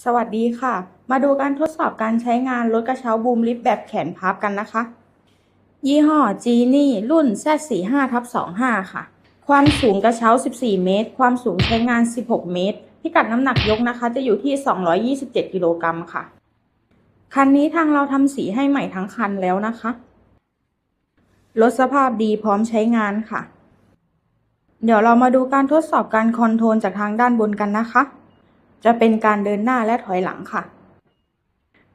สวัสดีค่ะ มาดูการทดสอบการใช้งานรถกระเช้าบูมลิฟต์แบบแขนพับกันนะคะ ยี่ห้อจีนี่รุ่น Z45 ทับ25 ค่ะ ความสูงกระเช้า 14 เมตร ความสูงใช้งาน 16 เมตร พิกัดน้ำหนักยกนะคะ จะอยู่ที่ 227 กิโลกรัมค่ะ คันนี้ทางเราทำสีให้ใหม่ทั้งคันแล้วนะคะ รถสภาพดีพร้อมใช้งานค่ะ เดี๋ยวเรามาดูการทดสอบการคอนโทรลจากทางด้านบนกันนะคะ จะเป็นการเดินหน้าและถอยหลังค่ะ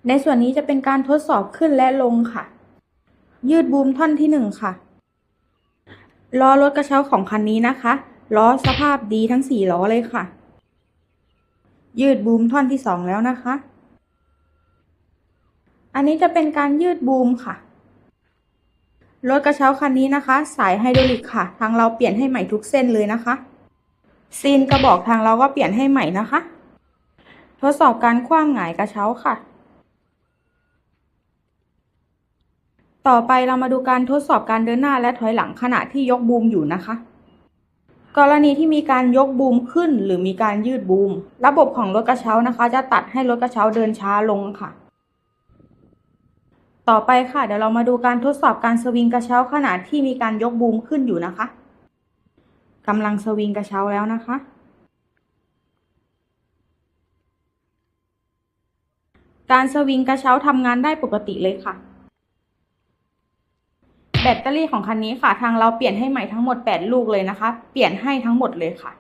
ในส่วนนี้จะเป็นการทดสอบขึ้นและลงค่ะ ยืดบูมท่อนที่หนึ่งค่ะ ล้อรถกระเช้าของคันนี้นะคะ ล้อสภาพดีทั้งสี่ล้อเลยค่ะ ยืดบูมท่อนที่สองแล้วนะคะ อันนี้จะเป็นการยืดบูมค่ะ รถกระเช้าคันนี้นะคะ สายไฮดรอลิกค่ะ ทางเราเปลี่ยนให้ใหม่ทุกเส้นเลยนะคะ ซีนกระบอกทางเราก็เปลี่ยนให้ใหม่นะคะ ทดสอบการคว้างหงายกระเช้าค่ะ ต่อไปเรามาดูการทดสอบการเดินหน้าและถอยหลังขณะที่ยกบูมอยู่นะคะ กรณีที่มีการยกบูมขึ้น หรือมีการยืดบูม ระบบของรถกระเช้านะคะ จะตัดให้รถกระเช้าเดินช้าลงค่ะ ต่อไปค่ะ เดี๋ยวเรามาดูการทดสอบการสวิงกระเช้าขณะที่มีการยกบูมขึ้นอยู่นะคะกำลังสวิงกระเช้าแล้วนะคะ การสวิงกระเช้าทำงานได้ปกติเลยค่ะ แบตเตอรี่ของคันนี้ค่ะ ทางเราเปลี่ยนให้ใหม่ทั้งหมด 8 ลูกเลยนะคะ เปลี่ยนให้ทั้งหมดเลยค่ะ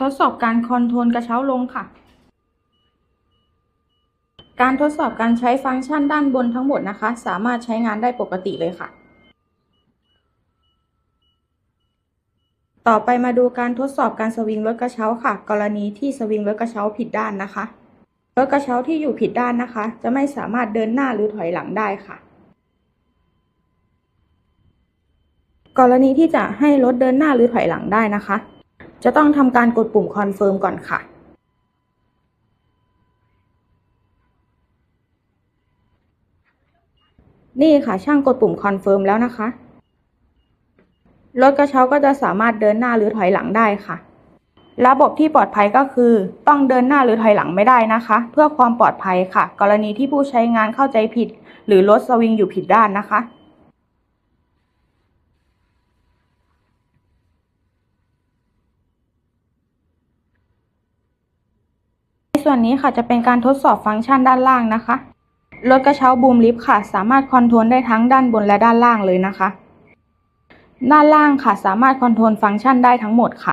ทดสอบการคอนโทรลกระเช้าลงค่ะ การทดสอบการใช้ฟังก์ชันด้านบนทั้งหมดนะคะ สามารถใช้งานได้ปกติเลยค่ะ ต่อไปมาดูการทดสอบการสวิงรถกระเช้าค่ะ กรณีที่สวิงรถกระเช้าผิดด้านนะคะรถกระเช้าที่อยู่ผิดด้านนะคะ จะไม่สามารถเดินหน้าหรือถอยหลังได้ค่ะ กรณีที่จะให้รถเดินหน้าหรือถอยหลังได้นะคะ จะต้องทำการกดปุ่มคอนเฟิร์มก่อนค่ะ นี่ค่ะช่างกดปุ่มคอนเฟิร์มแล้วนะคะ รถกระเช้าก็จะสามารถเดินหน้าหรือถอยหลังได้ค่ะ ระบบที่ปลอดภัยก็คือ ต้องเดินหน้าหรือถอยหลังไม่ได้นะคะ เพื่อความปลอดภัยค่ะ กรณีที่ผู้ใช้งานเข้าใจผิด หรือรถสวิงอยู่ผิดด้านนะคะในส่วนนี้ค่ะจะเป็นการทดสอบฟังก์ชันด้านล่างนะคะ รถกระเช้าบูมลิฟต์ค่ะ สามารถคอนโทรลได้ทั้งด้านบนและด้านล่างเลยนะคะ ด้านล่างค่ะ สามารถคอนโทรลฟังก์ชันได้ทั้งหมดค่ะ